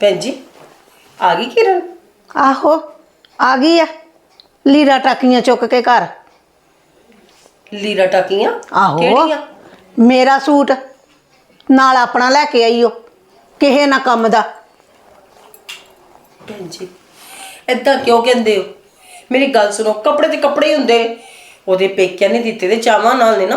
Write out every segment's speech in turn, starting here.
ਭੈਣ ਜੀ ਆ ਗਈ ਕਿਰਨ? ਆਹੋ ਆ ਗਈ ਆ। ਲੀਰਾ ਟਾਕੀਆਂ ਚੁੱਕ ਕੇ ਘਰ। ਲੀਰਾ ਟਾਕੀਆਂ? ਆਹੋ ਕਿਹੜੀਆਂ? ਮੇਰਾ ਸੂਟ। ਨਾਲ ਆਪਣਾ ਲੈ ਕੇ ਆਈਓ ਕਿਸੇ ਨਾ ਕੰਮ ਦਾ। ਭੈਣ ਜੀ ਏਦਾਂ ਕਿਉਂ ਕਹਿੰਦੇ ਹੋ? ਮੇਰੀ ਗੱਲ ਸੁਣੋ ਕੱਪੜੇ ਤੇ ਕੱਪੜੇ ਹੀ ਹੁੰਦੇ ਉਹਦੇ ਪੇਕਿਆਂ ਨੇ ਦਿੱਤੇ ਤੇ ਚਾਵਾਂ ਨਾਲ ਨੇ ਨਾ।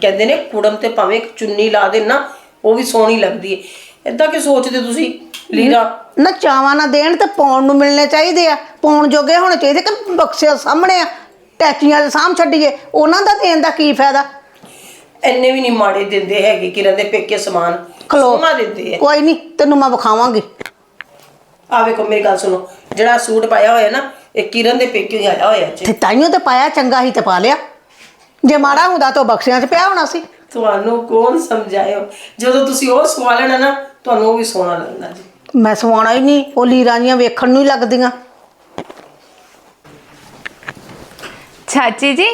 ਕਹਿੰਦੇ ਨੇ ਕੁੜਮ ਤੇ ਭਾਵੇਂ ਇੱਕ ਚੁੰਨੀ ਲਾ ਦੇ ਨਾ ਉਹ ਵੀ ਸੋਹਣੀ ਲੱਗਦੀ ਏ। ਏਦਾਂ ਕਿ ਸੋਚਦੇ ਤੁਸੀਂ? ਲੀਰਾ ਨਾ ਚਾਵਾਂ ਨਾ ਦੇਣ ਤੇ ਪਾਉਣ ਨੂੰ ਮਿਲਣੇ ਚਾਹੀਦੇ ਆ। ਪਾਉਣ ਜੋਗੇ ਹੋਣੇ ਚਾਹੀਦੇ ਕਿ ਬਕਸੇ ਸਾਹਮਣੇ ਆ ਟੈਚੀਆਂ ਦੇ ਸਾਹਮ ਛੱਡੀਏ। ਉਹਨਾਂ ਦਾ ਦੇਣ ਦਾ ਕੀ ਫਾਇਦਾ? ਇੰਨੇ ਵੀ ਨਹੀਂ ਮਾੜੇ ਦਿੰਦੇ ਹੈਗੇ ਕਿਰਨ ਦੇ ਪੇਕੇ ਸਮਾਨ। ਖਲੋ। ਸੋਹਣਾ ਦਿੰਦੇ ਆ। ਕੋਈ ਨਹੀਂ ਤੈਨੂੰ ਮੈਂ ਵਿਖਾਵਾਂਗੀ। ਆ ਵੇਖੋ ਮੇਰੀ ਗੱਲ ਸੁਣੋ। ਜਿਹੜਾ ਸੂਟ ਪਾਇਆ ਹੋਇਆ ਨਾ ਇਹ ਕਿਰਨ ਦੇ ਪੇਕੇ ਹੀ ਆਇਆ ਹੋਇਆ ਜੀ ਤੇ ਤਾਈਓ ਤੇ ਪਾਇਆ ਚੰਗਾ ਹੀ ਤੇ ਪਾ ਲਿਆ। ਜੇ ਮਾੜਾ ਹੁੰਦਾ ਤਾਂ ਉਹ ਬਕਸਿਆਂ 'ਚ ਪਿਆ ਹੋਣਾ ਸੀ। ਤੁਹਾਨੂੰ ਕੌਣ ਸਮਝਾਇਓ ਜਦੋਂ ਤੁਸੀਂ ਉਹ ਸਵਾ ਲੈਣਾ ਨਾ ਤੁਹਾਨੂੰ ਉਹ ਵੀ ਸੋਹਣਾ ਲੱਗਣਾ ਜੀ। ਮੈਂ ਸਵਾਉਣਾ ਹੀ ਨਹੀਂ ਉਹ ਲੀਰਾਂ ਜੀਆਂ ਵੇਖਣ ਨੂੰ ਹੀ ਲੱਗਦੀਆਂ। ਚਾਚੀ ਜੀ?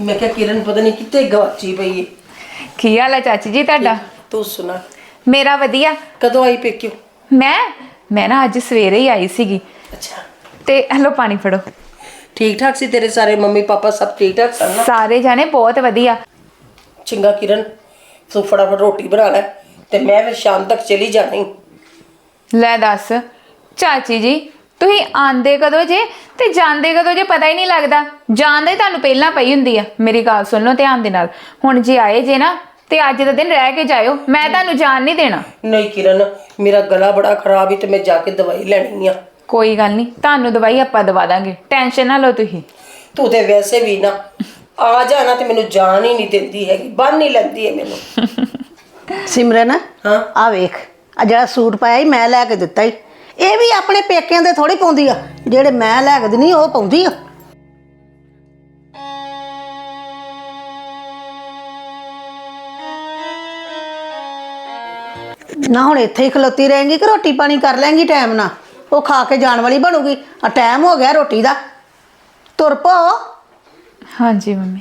ਮੈਂ ਕਿਹਾ ਕਿਰਨ ਪਤਾ ਨਹੀਂ ਕਿੱਥੇ ਗਵਾਚੀ ਪਈ ਏ। ਕੀ ਹਾਲ ਹੈ ਚਾਚੀ ਜੀ ਤੁਹਾਡਾ? ਤੂੰ ਸੁਣਾ। ਮੇਰਾ ਵਧੀਆ। ਕਦੋਂ ਆਈ ਪੇਕਿਓ? ਮੈਂ ਮੈਂ ਨਾ ਅੱਜ ਸਵੇਰੇ ਹੀ ਆਈ ਸੀਗੀ। ਅੱਛਾ। ਤੇ ਹਲੋ ਪਾਣੀ ਫੜੋ। ਠੀਕ ਠਾਕ ਸੀ ਤੇਰੇ ਸਾਰੇ? ਮੰਮੀ ਪਾਪਾ ਸਭ ਠੀਕ ਠਾਕ ਸਨ ਨਾ? ਸਾਰੇ ਜਾਣੇ ਬਹੁਤ ਵਧੀਆ। ਚੰਗਾ ਕਿਰਨ ਤੂੰ ਫਟਾਫਟ ਰੋਟੀ ਬਣਾ ਲੈ ਤੇ ਮੈਂ ਫਿਰ ਸ਼ਾਮ ਤੱਕ ਚਲੀ ਜਾਣੀ। ਲੈ ਦੱਸ ਚਾਚੀ ਜੀ ਤੁਸੀਂ ਆਂਦੇ ਕਦੋਂ ਜੇ ਤੇ ਜਾਂਦੇ ਕਦੋਂ ਜੇ ਪਤਾ ਹੀ ਨਹੀਂ ਲੱਗਦਾ। ਜਾਂਦੇ ਤੁਹਾਨੂੰ ਪਹਿਲਾਂ ਪਈ ਹੁੰਦੀ ਆ। ਮੇਰੀ ਗੱਲ ਸੁਣ ਲਓ ਧਿਆਨ ਦੇ ਨਾਲ। ਹੁਣ ਜੇ ਆਏ ਜੇ ਨਾ ਤੇ ਅੱਜ ਦਾ ਦਿਨ ਰਹਿ ਕੇ ਜਾਇਓ। ਮੈਂ ਤੁਹਾਨੂੰ ਜਾਣ ਨਹੀਂ ਦੇਣਾ। ਨਹੀਂ ਕਿਰਨ ਮੇਰਾ ਗਲਾ ਬੜਾ ਖਰਾਬ ਹੈ ਤੇ ਮੈਂ ਜਾ ਕੇ ਦਵਾਈ ਲੈਣੀ ਆ। ਕੋਈ ਗੱਲ ਨਹੀਂ ਤੁਹਾਨੂੰ ਦਵਾਈ ਆਪਾਂ ਦਵਾ ਦਾਂਗੇ। ਟੈਨਸ਼ਨ ਨਾ ਲਓ ਤੁਸੀਂ। ਤੂੰ ਤੇ ਵੈਸੇ ਵੀ ਨਾ ਆ ਜਾਣਾ ਤੇ ਮੈਨੂੰ ਜਾਣ ਹੀ ਨਹੀਂ ਦਿੰਦੀ ਹੈਗੀ ਬੰਨ ਨਹੀਂ ਲੈਂਦੀ ਹੈ ਮੈਨੂੰ। ਸਿਮਰਨ ਹਾਂ। ਆ ਵੇਖ ਆ ਜਿਹੜਾ ਸੂਟ ਪਾਇਆ ਹੀ ਮੈਂ ਲੈ ਕੇ ਦਿੱਤਾ ਹੀ ਇਹ ਵੀ ਆਪਣੇ ਪੇਕਿਆਂ ਦੇ ਥੋੜੀ ਪਾਉਂਦੀ ਆ ਜਿਹੜੇ ਮੈਂ ਲੈ ਕੇ ਦਿੰਨੀ ਉਹ ਪਾਉਂਦੀ ਆ। ਨਾ ਹੁਣ ਇੱਥੇ ਹੀ ਖਲੋਤੀ ਰਹੇਂਗੀ ਕਿ ਰੋਟੀ ਪਾਣੀ ਕਰ ਲੈਂਗੀ ਟਾਈਮ ਨਾਲ? ਉਹ ਖਾ ਕੇ ਜਾਣ ਵਾਲੀ ਬਣੂਗੀ। ਆ ਟਾਈਮ ਹੋ ਗਿਆ ਰੋਟੀ ਦਾ। ਤੁਰ ਪੋ। ਹਾਂਜੀ ਮੰਮੀ।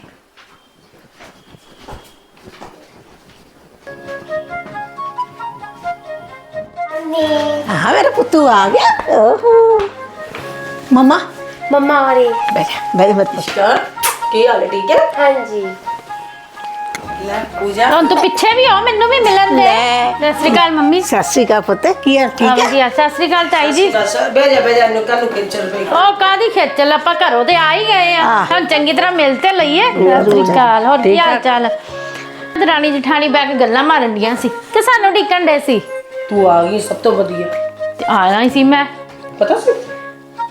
ਹਾਂ ਮੇਰਾ ਪੁੱਤੂ ਆ ਗਿਆ। ਓਹੋ। ਮਮਾ। ਮੰਮਾ ਵਾਲੀ ਬੈਠ ਬੈਠ ਬੈਠ ਕਿਆ ਕੀ ਹਾਲ ਹੈ? ਠੀਕ ਹੈ? ਹਾਂਜੀ। ਲੈ ਪੂਜਾ। ਹੁਣ ਤੂੰ ਪਿੱਛੇ ਵੀ ਆ ਮੈਨੂੰ ਵੀ ਮਿਲਣ ਦੇ। ਲੈ। ਸਤਿ ਸ਼੍ਰੀ ਅਕਾਲ ਮੰਮੀ। ਸਤਿ ਸ਼੍ਰੀ ਅਕਾਲ ਪੁੱਤ ਕੀ ਹਾਲ ਠੀਕ ਹੈ ਵਧੀਆ ਸਤਿ ਸ਼੍ਰੀ ਅਕਾਲ ਤਾਈ ਜੀ। ਬਸ ਬਹਿ ਜਾ ਬਹਿ ਜਾ ਨੂੰ ਕੱਲ ਨੂੰ ਖੇਚਲ ਪਈ। ਉਹ ਕਾਦੀ ਖੇਚਲ ਆਪਾਂ ਘਰੋਂ ਤੇ ਆ ਹੀ ਗਏ ਆ। ਹੁਣ ਚੰਗੀ ਤਰ੍ਹਾਂ ਮਿਲ ਤੇ ਲਈਏ। ਸਤਿ ਸ਼੍ਰੀ ਅਕਾਲ ਹੋਰ ਕੀ ਹਾਲ ਚਾਲ ਦਰਾਣੀ ਜਠਾਣੀ ਬੈ ਕੇ ਗੱਲਾਂ ਮਾਰਨ ਡੀਆਂ ਸੀ ਕਿ ਸਾਨੂੰ ਢਿੱਕਣ ਦੇ ਸੀ। ਤੂੰ ਆ ਗਈ ਸਭ ਤੋਂ ਵਧੀਆ। ਤੇ ਆਇਆ ਹੀ ਸੀ ਮੈਂ। ਪਤਾ ਸੀ?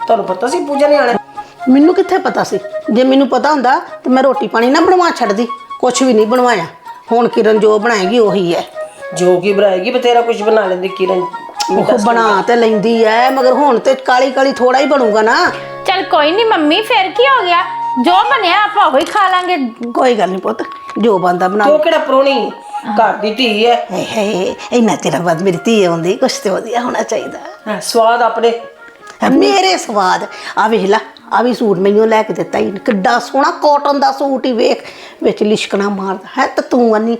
ਤੁਹਾਨੂੰ ਪਤਾ ਸੀ ਪੂਜਾ ਨੇ ਆਣਾ ਮੈਨੂੰ ਕਿੱਥੇ ਪਤਾ ਸੀ? ਜੇ ਮੈਨੂੰ ਪਤਾ ਹੁੰਦਾ ਤੇ ਮੈਂ ਰੋਟੀ ਪਾਣੀ ਨਾ ਬਣਵਾ ਛੱਡਦੀ। ਕੁਝ ਵੀ ਨਹੀਂ ਬਣਵਾਇਆ ਹੁਣ ਕਿਰਨ ਜੋ ਬਣਾਏਗੀ ਉਹੀ ਹੈ ਜੋ ਕੀ ਬਣਾਏਗੀ ਬਤੇਰਾ ਕੁਝ ਬਣਾ ਲੈਂਦੀ ਕਿਰਨ ਉਹ ਬਣਾ ਤੇ ਲੈਂਦੀ ਐ ਮਗਰ ਹੁਣ ਤੇ ਕਾਲੀ ਕਾਲੀ ਥੋੜਾ ਹੀ ਬਣੂਗਾ ਨਾ ਚਲ ਕੋਈ ਨਹੀਂ ਮੰਮੀ ਫਿਰ ਕੀ ਹੋ ਗਿਆ ਜੋ ਬਣਿਆ ਆਪਾਂ ਉਹੀ ਖਾ ਲਾਂਗੇ ਕੋਈ ਗੱਲ ਨਹੀਂ ਪੁੱਤ ਜੋ ਬੰਦਾ ਬਣਾ ਤੂੰ ਕਿਹੜਾ ਪ੍ਰੋਣੀ ਘਰ ਦੀ ਧੀ ਹੈ ਹੇ ਹੇ ਇੰਨਾ ਤੇਰਾ ਬਾਦ ਮੇਰੀ ਧੀ ਆਉਂਦੀ ਕੁਛ ਤੇ ਵਧੀਆ ਹੋਣਾ ਚਾਹੀਦਾ ਹਾਂ, ਸਵਾਦ ਆਪਣੇ ਮੇਰੇ ਸਵਾਦ ਆ ਵੇਖ ਲਾ ਆ ਵੀ ਸੂਟ ਮੈਨੂੰ ਲੈ ਕੇ ਦਿੱਤਾ ਹੀ ਕਿੱਡਾ ਸੋਹਣਾ ਕਾਟਨ ਦਾ ਸੂਟ ਹੀ ਵੇਖ ਵਿੱਚ ਲਿਸ਼ਕਣਾ ਮਾਰਦਾ। ਹੈ ਤਾਂ ਤੂੰ ਅੰਨੀ।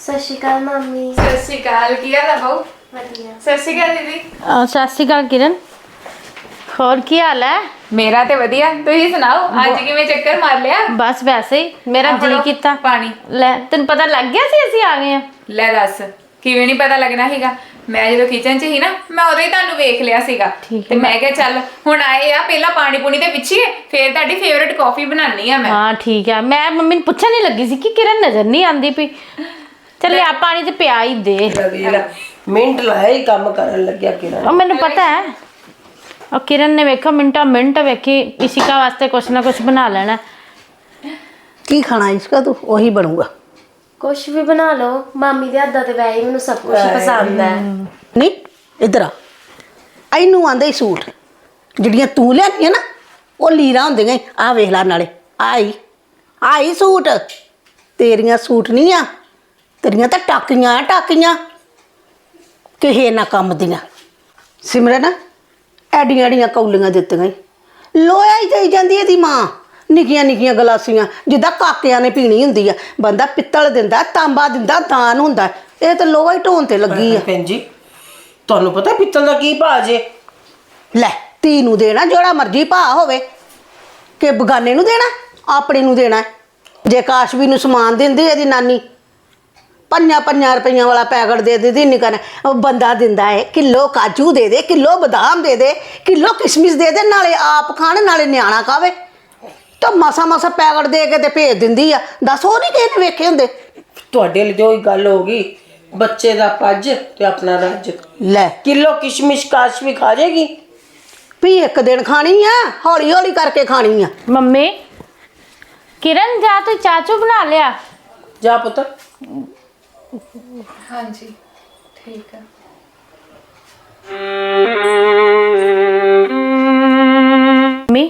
ਸਤਿ ਸ਼੍ਰੀ ਅਕਾਲ ਮੰਮੀ। ਸਤਿ ਸ਼੍ਰੀ ਅਕਾਲ ਕੀ ਹਾਲ ਹੈ ਬਾਊ? ਵਧੀਆ। ਸਤਿ ਸ਼੍ਰੀ ਅਕਾਲ ਦੀਦੀ। ਅਹ ਸਤਿ ਸ਼੍ਰੀ ਅਕਾਲ ਕਿਰਨ। ਹੋਰ ਕੀ ਹਾਲ ਹੈ? ਮੇਰਾ ਤੇ ਵਧੀਆ। ਤੁਸੀਂ ਸੁਣਾਓ? ਅੱਜ ਕਿਵੇਂ ਚੱਕਰ ਮਾਰ ਲਿਆ? ਬਸ ਵੈਸੇ ਹੀ। ਮੇਰਾ ਆਹ ਜੀ ਫੜੋ ਕੀਤਾ। ਪਾਣੀ। ਲੈ ਤੈਨੂੰ ਪਤਾ ਲੱਗ ਗਿਆ ਸੀ ਅਸੀਂ ਆ ਗਏ ਆ ਲੈ ਦੱਸ। ਕਿਵੇਂ ਨਹੀਂ ਪਤਾ ਲੱਗਣਾ ਸੀਗਾ। ਮੈਂ ਜਦੋਂ ਕਿਚਨ 'ਚ ਸੀ ਨਾ ਮੈਂ ਉਦੋਂ ਹੀ ਤੁਹਾਨੂੰ ਵੇਖ ਲਿਆ ਸੀਗਾ। ਤੇ ਮੈਂ ਕਿਹਾ ਚੱਲ ਹੁਣ ਆਏ ਆ ਪਹਿਲਾਂ ਪਾਣੀ ਪੂਣੀ ਤੇ ਪਿੱਛੇ ਫੇਰ ਤੁਹਾਡੀ ਫੇਵਰਿਟ ਕਾਫੀ ਬਣਾਉਣੀ ਆ ਮੈਂ। ਹਾਂ ਠੀਕ ਹੈ ਮੈਂ ਮੰਮੀ ਨੂੰ ਪੁੱਛਣ ਨਹੀਂ ਲੱਗੀ ਸੀ ਕਿ ਕਿਰਨ ਨਜ਼ਰ ਨਹੀਂ ਆਂਦੀ ਪਈ। ਚੱਲ ਆ ਪਾਣੀ ਚ ਪਿਆ ਹੀ ਦੇ। ਮਿੰਟ ਲਾਇਆ ਹੀ ਕੰਮ ਕਰਨ ਲੱਗਿਆ ਕਿਰਨ। ਉਹ ਮੈਨੂੰ ਪਤਾ ਹੈ। ਉਹ ਕਿਰਨ ਨੇ ਵੇਖੋ ਮਿੰਟਾਂ ਮਿੰਟ ਵੇਖੀ ਇਸ਼ਿਕਾ ਵਾਸਤੇ ਕੁਛ ਨਾ ਕੁਛ ਬਣਾ ਲੈਣਾ। ਕੀ ਖਾਣਾ ਇਸਕਾ ਤੂੰ? ਉਹੀ ਬਣੂਗਾ। ਕੁਛ ਵੀ ਬਣਾ ਲਓ ਮਾਮੀ ਦੇ ਹੱਥਾਂ ਤੇ ਵੈਸੇ ਹੀ ਮੈਨੂੰ ਸਭ ਕੁਝ ਪਸੰਦ ਹੈ। ਨਹੀਂ ਇਧਰ ਆ। ਇਹਨੂੰ ਆਂਦੇ ਹੀ ਸੂਟ। ਜਿਹੜੀਆਂ ਤੂੰ ਲਿਆਂਦੀਆਂ ਨਾ ਉਹ ਲੀਰਾ ਹੁੰਦੀਆਂ ਆ ਵੇਖ ਲੈ ਨਾਲੇ ਆਈ। ਆਈ ਸੂਟ। ਤੇਰੀਆਂ ਸੂਟ ਨਹੀਂ ਆ ਤੇਰੀਆਂ ਤਾਂ ਟਾਕੀਆਂ ਆ, ਟਾਕੀਆਂ। ਕਿਸੇ ਨਾ ਕੰਮ ਦੀਆਂ। ਸਿਮਰਨ ਐਡੀਆਂ ਐਡੀਆਂ ਕੌਲੀਆਂ ਦਿੱਤੀਆਂ ਈ। ਲੋਇਆ ਹੀ ਦੇਈ ਜਾਂਦੀ ਇਹਦੀ ਮਾਂ। ਨਿੱਕੀਆਂ ਨਿੱਕੀਆਂ ਗਲਾਸੀਆਂ ਜਿੱਦਾਂ ਕਾਕਿਆਂ ਨੇ ਪੀਣੀ ਹੁੰਦੀ ਆ। ਬੰਦਾ ਪਿੱਤਲ ਦਿੰਦਾ ਤਾਂਬਾ ਦਿੰਦਾ ਦਾਨ ਹੁੰਦਾ। ਇਹ ਤਾਂ ਲੋਹਾ ਹੀ ਢੋਣ ਤੇ ਲੱਗੀ ਆ। ਭੈਣ ਜੀ ਤੁਹਾਨੂੰ ਪਤਾ ਪਿੱਤਲ ਦਾ ਕੀ ਭਾਅ ਜੇ? ਲੈ ਧੀ ਨੂੰ ਦੇਣਾ ਜਿਹੜਾ ਮਰਜ਼ੀ ਭਾ ਹੋਵੇ। ਕਿ ਬਗਾਨੇ ਨੂੰ ਦੇਣਾ ਆਪਣੇ ਨੂੰ ਦੇਣਾ। ਜੇ ਕਾਸ਼ਵੀ ਨੂੰ ਸਮਾਨ ਦਿੰਦੀ ਇਹਦੀ ਨਾਨੀ ਪੰਜਾਂ ਪੰਜਾਂ ਰੁਪਈਆਂ ਵਾਲਾ ਪੈਕਟ ਦੇ ਦਿੰਦੀ ਨਿਕਨ ਉਹ ਬੰਦਾ ਦਿੰਦਾ ਹੈ ਕਿਲੋ ਕਾਜੂ ਦੇ ਦੇ ਕਿਲੋ ਬਦਾਮ ਦੇ ਦੇ ਕਿਲੋ ਕਿਸ਼ਮਿਸ਼ ਦੇ ਦੇ ਨਾਲੇ ਆਪ ਖਾਣ ਨਾਲੇ ਨਿਆਣਾ ਖਾਵੇ। ਤਾਂ ਮਾਸਾ ਮਾਸਾ ਪੈਕਟ ਦੇ ਕੇ ਤੇ ਭੇਜ ਦਿੰਦੀ ਆ। ਦੱਸ ਉਹ ਨਹੀਂ ਕਿਸੇ ਨੇ ਵੇਖੇ ਹੁੰਦੇ? ਤੁਹਾਡੇ ਲਈ ਜੋ ਗੱਲ ਹੋ ਗਈ ਬੱਚੇ ਦਾ ਪੱਜ ਤੇ ਆਪਣਾ ਰੱਜ। ਲੈ। ਕਿਲੋ ਕਿਸ਼ਮਿਸ਼ ਕਾਸ਼ ਵੀ ਖਾ ਜਾਏਗੀ? ਵੀ ਇੱਕ ਦਿਨ ਖਾਣੀ ਆ ਹੌਲੀ ਹੌਲੀ ਕਰਕੇ ਖਾਣੀ ਆ। ਮੰਮੀ ਕਿਰਨ ਜਾ ਤੂੰ ਚਾਚੂ ਬਣਾ ਲਿਆ। ਜਾ ਪੁੱਤ। ਹਾਂਜੀ ਠੀਕ ਹੈ ਮੰਮੀ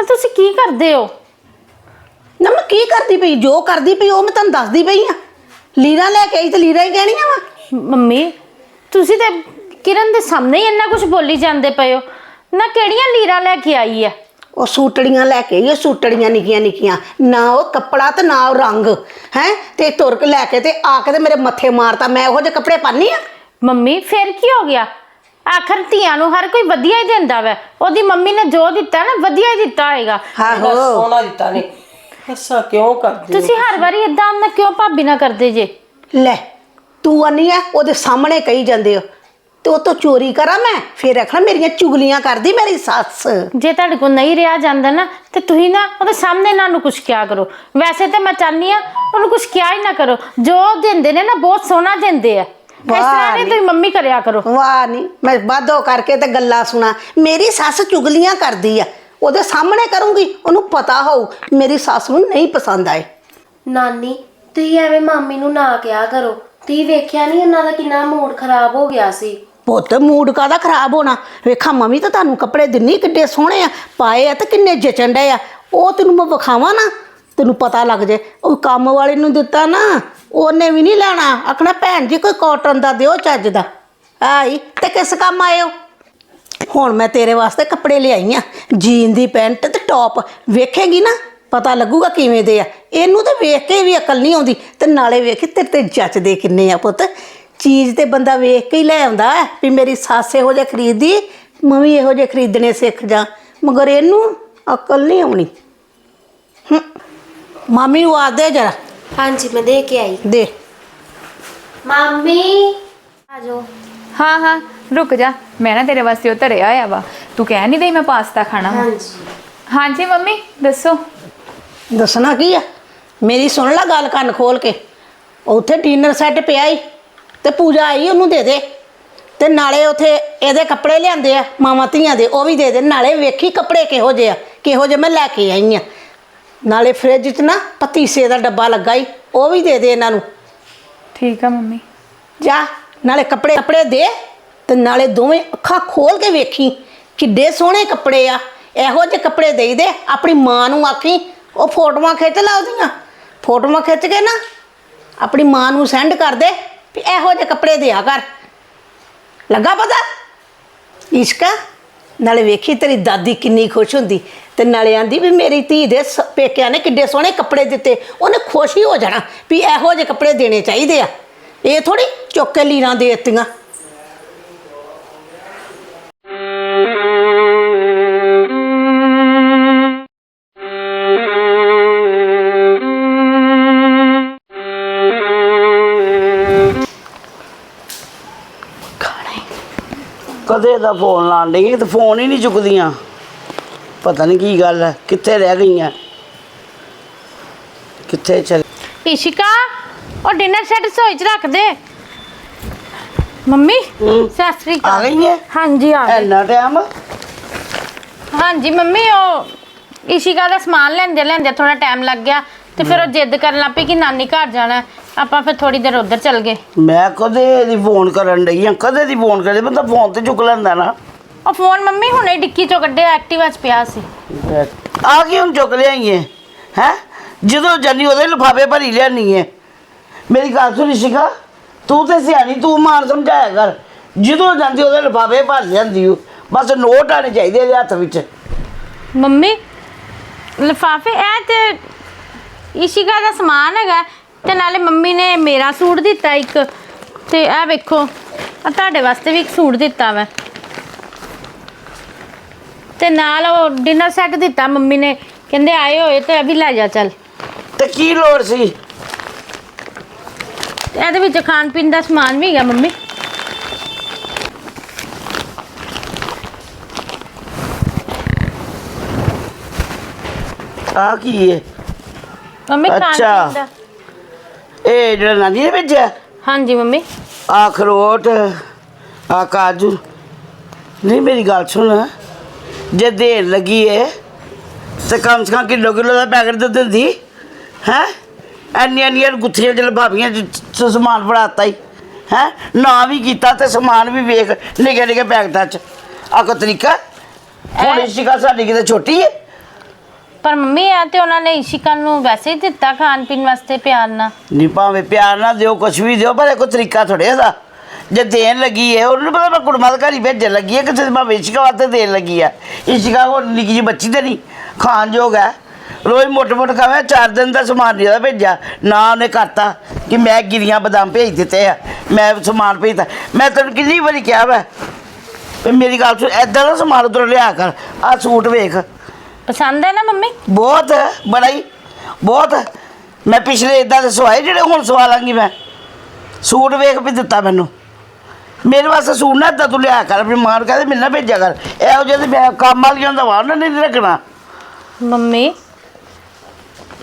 ਆ ਤੁਸੀਂ ਕੀ ਕਰਦੇ ਹੋ? ਨਾ ਮੈਂ ਕੀ ਕਰਦੀ ਪਈ ਜੋ ਕਰਦੀ ਪਈ ਉਹ ਮੈਂ ਤੁਹਾਨੂੰ ਦੱਸਦੀ ਪਈ ਆ। ਲੀਰਾ ਲੈ ਕੇ ਆਈ ਤੇ ਲੀਰਾ ਹੀ ਕਹਿਣੀਆਂ ਵਾ। ਮੰਮੀ ਤੁਸੀਂ ਤੇ ਕਿਰਨ ਦੇ ਸਾਹਮਣੇ ਹੀ ਇੰਨਾ ਕੁਝ ਬੋਲੀ ਜਾਂਦੇ ਪਏ ਹੋ। ਨਾ ਕਿਹੜੀਆਂ ਲੀਰਾਂ ਲੈ ਕੇ ਆਈ ਆ? ਉਹ ਸੂਟੜੀਆਂ ਲੈ ਕੇ ਆਈ ਉਹ ਸੂਟੜੀਆਂ ਨਿੱਕੀਆਂ ਨਿੱਕੀਆਂ। ਨਾ ਉਹ ਕੱਪੜਾ ਤੇ ਨਾ ਉਹ ਰੰਗ ਹੈ? ਤੇ ਤੁਰ ਕੇ ਲੈ ਕੇ ਤੇ ਆ ਕੇ ਤੇ ਮੇਰੇ ਮੱਥੇ ਮਾਰਤਾ। ਮੈਂ ਇਹੋ ਜਿਹੇ ਕੱਪੜੇ ਪਾਨੀ ਆ। ਮੰਮੀ ਫਿਰ ਕੀ ਹੋ ਗਿਆ? ਆਖਰ ਧੀਆਂ ਨੂੰ ਹਰ ਕੋਈ ਵਧੀਆ ਹੀ ਦਿੰਦਾ ਵੈ। ਉਹਦੀ ਮੰਮੀ ਨੇ ਜੋ ਦਿੱਤਾ ਨਾ ਵਧੀਆ ਹੀ ਦਿੱਤਾ ਹੋਏਗਾ। ਆਹੋ। ਦਿੱਤਾ ਨੇ। ਐਸਾ ਕਿਉਂ ਕਰਦੇ ਹੋ? ਤੁਸੀਂ ਹਰ ਵਾਰੀ ਇਦਾਂ ਨਾ ਕਿਉਂ ਭਾਬੀ ਨਾ ਕਰਦੇ ਜੇ? ਲੈ ਤੂੰ ਆਨੀ ਆ ਉਹਦੇ ਸਾਹਮਣੇ ਕਹੀ ਜਾਂਦੇ ਹੋ। ਤੇ ਉਹ ਤੋਂ ਚੋਰੀ ਕਰਾਂ ਮੈਂ? ਫਿਰ ਆਖਣਾ ਮੇਰੀਆਂ ਚੁਗਲੀਆਂ ਕਰਦੀ ਮੇਰੀ ਸੱਸ। ਜੇ ਤੁਹਾਡੇ ਕੋਲ ਨਹੀਂ ਰਿਹਾ ਜਾਂਦਾ ਨਾ ਤੇ ਤੁਸੀਂ ਨਾ ਉਹਦੇ ਸਾਹਮਣੇ ਨਾ ਨੂੰ ਕੁਝ ਕਿਹਾ ਕਰੋ। ਵੈਸੇ ਤੇ ਮੈਂ ਚਾਹਨੀ ਆ ਉਹਨੂੰ ਕੁਝ ਕਿਹਾ ਹੀ ਨਾ ਕਰੋ। ਜੋ ਦਿੰਦੇ ਨੇ ਨਾ ਬਹੁਤ ਸੋਹਣਾ ਦਿੰਦੇ ਆ। ਇਸ ਤਰ੍ਹਾਂ ਵਾਹ ਨਹੀਂ ਨੀ। ਤੁਸੀਂ ਮੰਮੀ ਕਰਿਆ ਕਰੋ। ਵਾਹ ਨਹੀਂ ਮੈਂ ਬਾਧੋ ਕਰਕੇ ਤੇ ਗੱਲਾਂ ਸੁਣਾ। ਮੇਰੀ ਸੱਸ ਚੁਗਲੀਆਂ ਕਰਦੀ ਆ। ਉਹਦੇ ਸਾਹਮਣੇ ਕਰੂੰਗੀ ਉਹਨੂੰ ਪਤਾ ਹੋਊ ਮੇਰੀ ਸੱਸ ਨੂੰ ਨਹੀਂ ਪਸੰਦ ਆਏ। ਨਾਨੀ ਤੁਸੀਂ ਐਵੇਂ ਮਾਮੀ ਨੂੰ ਨਾ ਕਿਹਾ ਕਰੋ। ਤੁਸੀਂ ਵੇਖਿਆ ਨਹੀਂ ਉਹਨਾਂ ਦਾ ਕਿੰਨਾ ਮੂਡ ਖਰਾਬ ਹੋ ਗਿਆ ਸੀ? ਪੁੱਤ ਮੂਡ ਕਾਦਾ ਖਰਾਬ ਹੋਣਾ? ਵੇਖਾਂ ਮੰਮੀ ਤਾਂ ਤੁਹਾਨੂੰ ਕੱਪੜੇ ਦਿੰਨੀ ਕਿੱਡੇ ਸੋਹਣੇ ਆ। ਪਾਏ ਆ ਤੇ ਕਿੰਨੇ ਜਚਣ ਡਏ ਆ। ਉਹ ਤੈਨੂੰ ਮੈਂ ਵਿਖਾਵਾਂ ਨਾ ਤੈਨੂੰ ਪਤਾ ਲੱਗ ਜੇ ਉਹ ਕੰਮ ਵਾਲੇ ਨੂੰ ਦਿੱਤਾ ਨਾ। ਉਹਨੇ ਵੀ ਨਹੀਂ ਲੈਣਾ। ਆਖਣਾ, ਭੈਣ ਜੀ, ਕੋਈ ਕਾਟਨ ਦਾ ਦਿਓ ਚੱਜ ਦਾ। ਆਈ, ਤੇ ਕਿਸ ਕੰਮ ਆਇਓ ਹੁਣ ਮੈਂ ਤੇਰੇ ਵਾਸਤੇ ਕੱਪੜੇ ਲਿਆਈ ਆ, ਜੀਨ ਦੀ ਪੈਂਟ ਤੇ ਟੌਪ। ਵੇਖੇਗੀ ਨਾ, ਪਤਾ ਲੱਗੂਗਾ ਕਿਵੇਂ ਦੇ ਆ। ਇਹਨੂੰ ਤਾਂ ਵੇਖ ਕੇ ਵੀ ਅਕਲ ਨਹੀਂ ਆਉਂਦੀ। ਤੇ ਨਾਲੇ ਵੇਖੀ, ਤੇਰੇ ਤੇ ਜੱਚਦੇ ਕਿੰਨੇ ਆ ਪੁੱਤ। ਚੀਜ਼ ਤੇ ਬੰਦਾ ਵੇਖ ਕੇ ਹੀ ਲੈ ਆਉਂਦਾ ਵੀ ਮੇਰੀ ਸੱਸ ਇਹੋ ਜਿਹਾ ਖਰੀਦੀ, ਮੈਂ ਵੀ ਇਹੋ ਜਿਹੇ ਖਰੀਦਣੇ ਸਿੱਖ ਜਾ। ਮਗਰ ਇਹਨੂੰ ਅਕਲ ਨਹੀਂ ਆਉਣੀ। ਮਾਮੀ ਨੂੰ ਆਦੇ ਜਰਾ। ਹਾਂਜੀ ਮੈਂ ਦੇ ਕੇ ਆਈ। ਦੇ। ਮਾਮੀ ਆ ਜਾਓ। ਹਾਂ ਹਾਂ ਰੁਕ ਜਾ। ਮੈਂ ਨਾ ਤੇਰੇ ਵਾਸਤੇ ਉਹ ਧਰਿਆ ਹੋਇਆ ਵਾ। ਤੂੰ ਕਹਿ ਨਹੀਂ ਦਈ ਮੈਂ ਪਾਸਤਾ ਖਾਣਾ ਵਾ। ਹਾਂਜੀ। ਹਾਂਜੀ ਮੰਮੀ ਦੱਸੋ। ਦੱਸਣਾ ਕੀ ਆ? ਮੇਰੀ ਸੁਣ ਲੈ ਗੱਲ ਕੰਨ ਖੋਲ ਕੇ। ਉੱਥੇ ਡਿਨਰ ਸੈੱਟ ਪਿਆ ਈ ਤੇ ਪੂਜਾ ਆਈ ਉਹਨੂੰ ਦੇ ਦੇ। ਤੇ ਨਾਲੇ ਉਥੇ ਇਹਦੇ ਕੱਪੜੇ ਲਿਆਂਦੇ ਆ ਮਾਵਾਂ ਧੀਆਂ ਦੇ ਉਹ ਵੀ ਦੇ ਦੇ। ਨਾਲੇ ਵੇਖੀ ਕੱਪੜੇ ਕਿਹੋ ਜਿਹੇ ਆ ਕਿਹੋ ਜਿਹੇ ਮੈਂ ਲੈ ਕੇ ਆਈ ਆ। ਨਾਲੇ ਫ੍ਰਿਜ 'ਚ ਨਾ ਪਤੀਸੇ ਦਾ ਡੱਬਾ ਲੱਗਾ ਈ ਉਹ ਵੀ ਦੇ ਦੇ ਇਹਨਾਂ ਨੂੰ। ਠੀਕ ਆ ਮੰਮੀ। ਜਾ ਨਾਲੇ ਕੱਪੜੇ ਕੱਪੜੇ ਦੇ ਤੇ ਨਾਲੇ ਦੋਵੇਂ ਅੱਖਾਂ ਖੋਲ ਕੇ ਵੇਖੀ ਕਿੱਡੇ ਸੋਹਣੇ ਕੱਪੜੇ ਆ। ਇਹੋ ਜਿਹੇ ਕੱਪੜੇ ਦੇਈ ਦੇ ਆਪਣੀ ਮਾਂ ਨੂੰ ਆਖੀ ਉਹ ਫੋਟੋਆਂ ਖਿੱਚ ਲਾ ਉਹਦੀਆਂ। ਫੋਟੋਆਂ ਖਿੱਚ ਕੇ ਨਾ ਆਪਣੀ ਮਾਂ ਨੂੰ ਸੈਂਡ ਕਰ ਦੇ ਵੀ ਇਹੋ ਜਿਹੇ ਕੱਪੜੇ ਦਿਆ ਕਰ। ਲੱਗਾ ਪਤਾ? ਇਸ਼ਕਾ ਨਾਲੇ ਵੇਖੀ ਤੇਰੀ ਦਾਦੀ ਕਿੰਨੀ ਖੁਸ਼ ਹੁੰਦੀ। ਤੇ ਨਾਲੇ ਆਂਦੀ ਵੀ ਮੇਰੀ ਧੀ ਦੇ ਸ- ਪੇਕਿਆਂ ਨੇ ਕਿੱਡੇ ਸੋਹਣੇ ਕੱਪੜੇ ਦਿੱਤੇ, ਉਹਨੇ ਖੁਸ਼ ਹੀ ਹੋ ਜਾਣਾ ਵੀ ਇਹੋ ਜਿਹੇ ਕੱਪੜੇ ਦੇਣੇ ਚਾਹੀਦੇ ਆ। ਇਹ ਥੋੜੀ ਚੁੱਕ ਕੇ ਲੀਰਾਂ ਦੇ ਦਿੱਤੀਆਂ। ਕਦੇ ਦਾ ਫੋਨ ਲਾਣ ਲਈ ਤੇ ਫੋਨ ਹੀ ਨਹੀਂ ਚੁੱਕਦੀਆਂ। ਪਤਾ ਨਹੀਂ ਕੀ ਗੱਲ ਹੈ ਕਿੱਥੇ ਰਹਿ ਗਈਆਂ? ਕਿੱਥੇ ਚਲ ਇਸ਼ਿਕਾ ਉਹ ਡਿਨਰ ਸੈੱਟ ਸੋਈ ਚ ਰੱਖ ਦੇ। ਮੰਮੀ ਸਤਿ ਸ੍ਰੀ ਆ ਅਕਾਲ। ਗਈ ਹੈ ਹਾਂਜੀ ਆ ਗਈ ਐਨਾ ਟਾਈਮ ਹਾਂਜੀ ਮੰਮੀ ਉਹ ਇਸ਼ਿਕਾ ਦਾ ਸਮਾਨ ਲੈਂਦੇ ਲੈਂਦੇ ਥੋੜਾ ਟਾਈਮ ਲੱਗ ਗਿਆ ਤੇ ਫਿਰ ਉਹ ਜਿੱਦ ਕਰਨ ਲੱਗ ਪਈ ਕਿ ਨਾਨੀ ਘਰ ਜਾਣਾ। ਹੈ। ਆਪਾਂ ਫਿਰ ਥੋੜੀ ਦੇਰ ਉੱਧਰ ਚੱਲ ਗਏ। ਮੈਂ ਕਦੇ ਦੀ ਫੋਨ ਕਰਨ ਡਈ ਆ ਕਦੇ ਦੀ ਫੋਨ ਕਰਦੇ ਬੰਦਾ ਫੋਨ ਤੇ ਚੁੱਕ ਲੈਂਦਾ ਨਾ। ਉਹ ਫੋਨ ਮੰਮੀ ਹੁਣੇ ਡਿੱਕੀ ਚੋਂ ਕੱਢਿਆ ਐਕਟਿਵਾ 'ਚ ਪਿਆ ਸੀ। ਆ ਕੇ ਹੁਣ ਚੁੱਕ ਲਿਆਈਏ ਹੈ? ਜਦੋਂ ਜਾਨੀ ਉਹਦੇ ਲਿਫਾਫੇ ਭਰੀ ਲਿਆਨੀ ਹੈ ਮੇਰੀ ਗੱਲ ਸੁਣ ਸ਼ਿਕਾ ਤੂੰ ਤੇ ਸਿਆਣੀ ਤੂੰ ਮਾਰ ਸਮਝਾਇਆ ਕਰ। ਜਦੋਂ ਜਾਂਦੀ ਉਹਦੇ ਲਿਫਾਫੇ ਭਰ ਜਾਂਦੀ ਉਹ ਬਸ ਨੋਟ ਆਣੇ ਚਾਹੀਦੇ ਇਹਦੇ ਹੱਥ ਵਿੱਚ। ਮੰਮੀ ਲਿਫਾਫੇ ਇਹ ਤੇ ਇਸ਼ਿਕਾ ਦਾ ਸਮਾਨ ਹੈਗਾ ਤੇ ਨਾਲੇ ਮੰਮੀ ਨੇ ਮੇਰਾ ਸੂਟ ਦਿੱਤਾ ਇੱਕ ਤੇ ਇਹ ਵੇਖੋ ਆ ਤੁਹਾਡੇ ਵਾਸਤੇ ਵੀ ਇੱਕ ਸੂਟ ਦਿੱਤਾ ਵਾ। ਤੇ ਨਾਲ ਉਹ ਡਿਨਰ ਸੈੱਟ ਦਿੱਤਾ ਮੰਮੀ ਨੇ। ਕਹਿੰਦੇ ਆਏ ਹੋਏ ਤੇ ਇਹ ਵੀ ਲੈ ਜਾ ਚੱਲ। ਤੇ ਕੀ ਲੋੜ ਸੀ? ਤੇ ਇਹਦੇ ਵਿੱਚ ਖਾਣ ਪੀਣ ਦਾ ਸਮਾਨ ਵੀ ਹੈਗਾ ਮੰਮੀ। ਆ ਕੀ ਹੈ ਮੰਮੀ ਖਾਣ ਅੱਛਾ। ਪੀਣ ਦਾ। ਇਹ ਜਿਹੜਾ ਨਾਨੀ ਨੇ ਭੇਜਿਆ? ਹਾਂਜੀ ਮੰਮੀ। ਆ ਅਖਰੋਟ ਆ ਕਾਜੂ। ਨਹੀਂ ਮੇਰੀ ਗੱਲ ਸੁਣ। ਜੇ ਦੇਰ ਲੱਗੀ ਏ ਤੇ ਕਮ ਸੇ ਕਮ ਕਿਲੋ ਕਿਲੋ ਦਾ ਪੈਕਟ ਦੇ ਦਿੰਦੀ ਹੈ? ਐਨੀਆਂ ਐਨੀਆਂ ਗੁੱਥੀਆਂ ਜਲ ਭਾਬੀਆਂ ਚ ਚ ਸਮਾਨ ਫੜਾਤਾ ਹੀ ਹੈ? ਨਾ ਵੀ ਕੀਤਾ ਤੇ ਸਮਾਨ ਵੀ ਵੇਖ ਨਿੱਕੇ ਨਿੱਕੇ ਪੈਕਟਾਂ ਚ। ਆ ਕੋ ਤਰੀਕਾ? ਹੁਣ ਇਸ਼ਿਕਾ ਸਾਡੀ ਕਿਤੇ ਛੋਟੀ ਏ? ਪਰ ਮੰਮੀ ਆ ਤੇ ਉਹਨਾਂ ਨੇ ਇਸ਼ਿਕਾ ਨੂੰ ਵੈਸੇ ਹੀ ਦਿੱਤਾ ਖਾਣ ਪੀਣ ਵਾਸਤੇ ਪਿਆਰ ਨਾਲ। ਨਹੀਂ ਭਾਵੇਂ ਪਿਆਰ ਨਾਲ ਦਿਓ ਕੁਛ ਵੀ ਦਿਓ ਪਰ ਇਹ ਕੋਈ ਤਰੀਕਾ ਥੋੜੇ ਦਾ ਜੇ ਦੇਣ ਲੱਗੀ ਹੈ ਉਹਨੂੰ ਪਤਾ ਮੈਂ ਕੁੜਮਾ ਦੇ ਘਰ ਹੀ ਭੇਜਣ ਲੱਗੀ ਹੈ ਕਿਸੇ ਦੇ ਭਾਵੇਂ ਇਸ਼ਕਾ ਵਾਸਤੇ ਦੇਣ ਲੱਗੀ ਹੈ ਇਸ਼ਕਾ ਹੁਣ ਨਿੱਕੀ ਜਿਹੀ ਬੱਚੀ ਤੇ ਨਹੀਂ ਖਾਣ ਯੋਗ ਹੈ। ਰੋਜ਼ ਮੋਟੇ ਮੋਟੇ ਖਾਵੇ ਚਾਰ ਦਿਨ ਦਾ ਸਮਾਨ ਨਹੀਂ ਉਹਦਾ ਭੇਜਿਆ। ਨਾ ਉਹਨੇ ਕਰਤਾ ਕਿ ਮੈਂ ਗਿਰੀਆਂ ਬਦਾਮ ਭੇਜ ਦਿੱਤੇ ਆ ਮੈਂ ਸਮਾਨ ਭੇਜਤਾ। ਮੈਂ ਤੈਨੂੰ ਕਿੰਨੀ ਵਾਰੀ ਕਿਹਾ ਵਾ ਵੀ ਮੇਰੀ ਗੱਲ ਸੁਣ ਐਦਾਂ ਦਾ ਸਮਾਨ ਉਧਰ ਲਿਆ ਕਰ ਆ ਸੂਟ ਵੇਖ। ਪਸੰਦ ਹੈ ਨਾ ਮੰਮੀ? ਬਹੁਤ ਬੜਾ ਹੀ ਬਹੁਤ। ਮੈਂ ਪਿਛਲੇ ਇਦਾਂ ਦੇ ਸਵਾਏ ਜਿਹੜੇ ਹੁਣ ਸਵਾ ਲਾਂਗੀ ਮੈਂ। ਸੂਟ ਵੇਖ ਵੀ ਦਿੱਤਾ ਮੈਨੂੰ। ਮੇਰੇ ਵਾਸਤੇ ਸੂਟ ਨਾ ਏਦਾਂ ਤੂੰ ਲਿਆ ਕਰ ਆਪਣੀ ਮਾਂ ਨੂੰ ਕਹਿੰਦੇ ਮੈਨੂੰ ਨਾ ਭੇਜਿਆ ਕਰ। ਇਹੋ ਜਿਹੇ ਤੇ ਮੈਂ ਕੰਮ ਵਾਲੀਆਂ ਦਾ ਵਾ ਉਹਨਾਂ ਨੇ ਨਹੀਂ ਰੱਖਣਾ। ਮੰਮੀ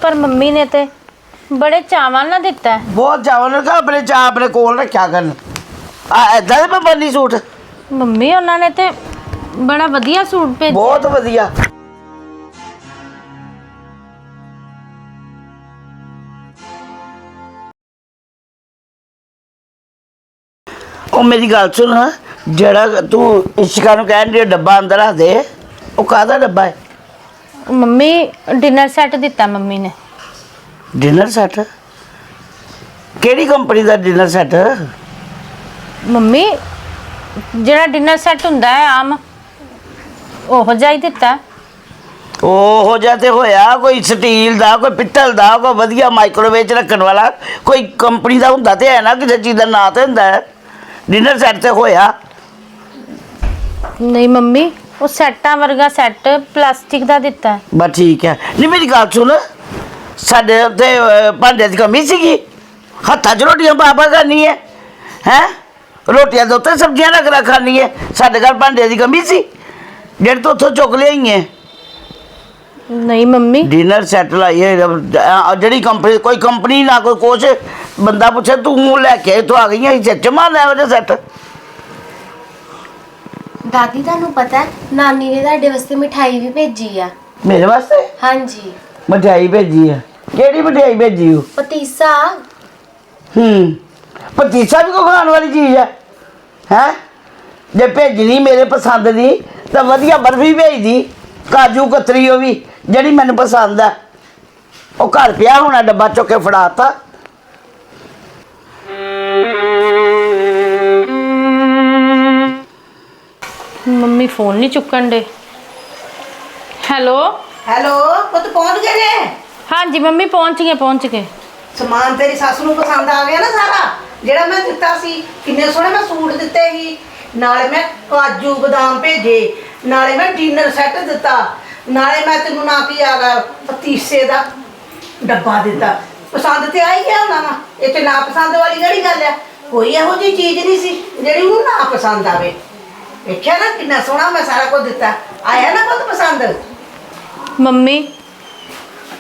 ਪਰ ਮੰਮੀ ਨੇ ਤੇ ਬੜੇ ਚਾਵਾਂ ਨਾਲ ਦਿੱਤਾ ਹੈ। ਬਹੁਤ ਚਾਵਲ ਨੇ ਆਪਣੇ ਚਾਹ ਆਪਣੇ ਕੋਲ ਰੱਖਿਆ ਕਰਨ। ਆ ਏਦਾਂ ਦੇ ਬੰਨੀ ਸੂਟ? ਮੰਮੀ ਉਹਨਾਂ ਨੇ ਤੇ ਬੜਾ ਵਧੀਆ ਸੂਟ ਭੇਜਿਆ। ਬਹੁਤ ਵਧੀਆ। ਉਹ ਮੇਰੀ ਗੱਲ ਸੁਣ ਜਿਹੜਾ ਤੂੰ ਇਸ਼ਕਾ ਨੂੰ ਕਹਿਣ ਦੀ ਡੱਬਾ ਅੰਦਰ ਆ ਦੇ ਉਹ ਕਾਹਦਾ ਡੱਬਾ ਹੈ? ਮੰਮੀ ਡਿਨਰ ਸੈੱਟ ਦਿੱਤਾ ਮੰਮੀ ਨੇ। ਡਿਨਰ ਸੈੱਟ ਕਿਹੜੀ ਕੰਪਨੀ ਦਾ ਡਿਨਰ ਸੈੱਟ ਮੰਮੀ ਜਿਹੜਾ ਡਿਨਰ ਸੈੱਟ ਹੁੰਦਾ ਹੈ ਆਮ ਉਹ ਜਿਹਾ ਹੀ ਦਿੱਤਾ। ਉਹ ਹੋ ਜਾ ਤੇ ਹੋਇਆ ਕੋਈ ਸਟੀਲ ਦਾ ਕੋਈ ਪਿੱਤਲ ਦਾ ਕੋਈ ਵਧੀਆ ਮਾਈਕ੍ਰੋਵੇਵ ਚ ਰੱਖਣ ਵਾਲਾ ਕੋਈ ਕੰਪਨੀ ਦਾ ਹੁੰਦਾ ਤੇ ਹੈ ਨਾ ਕਿਸੇ ਚੀਜ਼ ਦਾ ਨਾਂ ਤੇ ਹੁੰਦਾ ਹੈ। ਡਿਨਰ ਸੈੱਟ ਤੇ ਹੋਇਆ। ਨਹੀਂ ਮੰਮੀ ਉਹ ਸੈੱਟਾਂ ਵਰਗਾ ਸੈੱਟ ਪਲਾਸਟਿਕ ਦਾ ਦਿੱਤਾ। ਬਸ ਠੀਕ ਹੈ। ਨਹੀਂ ਮੇਰੀ ਗੱਲ ਸੁਣ। ਸਾਡੇ ਉੱਤੇ ਅਹ, ਭਾਂਡੇ ਦੀ ਕਮੀ ਸੀਗੀ। ਹੱਥਾਂ 'ਚ ਰੋਟੀਆਂ ਬਾਬਾ ਕਰਨੀ ਹੈ। ਹੈ? ਰੋਟੀਆਂ ਦੇ ਉੱਤੇ ਸਬਜ਼ੀਆਂ ਰੱਖ ਰੱਖ ਖਾਣੀ ਹੈ। ਸਾਡੇ ਘਰ ਭਾਂਡੇ ਦੀ ਕਮੀ ਸੀ। ਜਿਹੜੇ ਤੋਂ ਉੱਥੋਂ ਚੁੱਕ ਲਿਆਈ ਹੈ। ਨਹੀਂ ਮੰਮੀ। ਡਿਨਰ ਸੈੱਟ ਲਾਈਏ ਜਿਹੜੀ ਕੰਪਨੀ ਕੋਈ ਕੰਪਨੀ ਨਾ ਕੋਈ ਕੁਛ। ਬੰਦਾ ਪੁੱਛੇ ਤੂੰ ਲੈ ਕੇ ਇੱਥੋਂ ਆ ਗਈਆਂ ਸੀ ਚਮਾ ਲੈ ਉਹਦੇ ਸੈੱਟ? ਦਾਦੀ ਤੁਹਾਨੂੰ ਪਤਾ ਹੈ, ਨਾਨੀ ਨੇ ਤੁਹਾਡੇ ਵਾਸਤੇ ਮਿਠਾਈ ਵੀ ਭੇਜੀ ਆ। ਮੇਰੇ ਵਾਸਤੇ? ਹਾਂਜੀ। ਮਠਿਆਈ ਭੇਜੀ ਹੈ ਕਿਹੜੀ ਮਠਿਆਈ ਭੇਜੀ ਉਹ? ਪਤੀਸਾ। ਹੂੰ। ਪਤੀਸਾ ਵੀ ਕੋ ਖਾਣ ਵਾਲੀ ਚੀਜ਼ ਹੈ ਹੈ? ਜੇ ਭੇਜਣੀ ਮੇਰੇ ਪਸੰਦ ਦੀ ਤਾਂ ਵਧੀਆ ਬਰਫੀ ਭੇਜਦੀ। ਕਾਜੂ ਕਤਰੀ ਉਹ ਵੀ ਜਿਹੜੀ ਮੈਨੂੰ ਪਸੰਦ ਹੈ ਉਹ ਘਰ ਪਿਆ ਹੋਣਾ ਡੱਬਾ ਚੁੱਕ ਕੇ ਫੜਾਤਾ। ਮੰਮੀ ਫੋਨ ਨਹੀਂ ਚੁੱਕਣ ਦੇ। ਹੈਲੋ? ਹੈਲੋ ਪੁੱਤ ਪਹੁੰਚ ਗਏ ਨੇ? ਹਾਂਜੀ ਮੰਮੀ ਪਹੁੰਚ ਗਏ ਪਹੁੰਚ ਗਏ। ਸਮਾਨ ਤੇਰੀ ਸੱਸ ਨੂੰ ਪਸੰਦ ਆ ਗਿਆ ਨਾ ਸਾਰਾ? ਜਿਹੜਾ ਮੈਂ ਦਿੱਤਾ ਸੀ ਕਿੰਨੇ ਸੋਹਣੇ ਮੈਂ ਸੂਟ ਦਿੱਤੇ ਸੀ। ਨਾਲੇ ਮੈਂ ਕਾਜੂ ਬਦਾਮ ਭੇਜੇ ਨਾਲੇ ਮੈਂ ਡਿਨਰ ਸੈੱਟ ਦਿੱਤਾ ਨਾਲੇ ਮੈਂ ਤੈਨੂੰ ਨਾ ਕੀ ਆਗਾ ਪਤੀਸੇ ਦਾ ਡੱਬਾ ਦਿੱਤਾ। ਪਸੰਦ ਤੇ ਆ ਹੀ ਗਿਆ ਹੋਣਾ ਵਾ। ਇਹ ਤੇ ਨਾ ਪਸੰਦ ਵਾਲੀ ਕਿਹੜੀ ਗੱਲ ਹੈ ਕੋਈ ਇਹੋ ਜਿਹੀ ਚੀਜ਼ ਨਹੀਂ ਸੀ ਜਿਹੜੀ ਉਹਨੂੰ ਨਾ ਪਸੰਦ ਆਵੇ। ਵੇਖਿਆ ਨਾ ਕਿੰਨਾ ਸੋਹਣਾ ਮੈਂ ਸਾਰਾ ਕੁਝ ਦਿੱਤਾ। ਆਇਆ ਨਾ ਬਹੁਤ ਪਸੰਦ? ਮੰਮੀ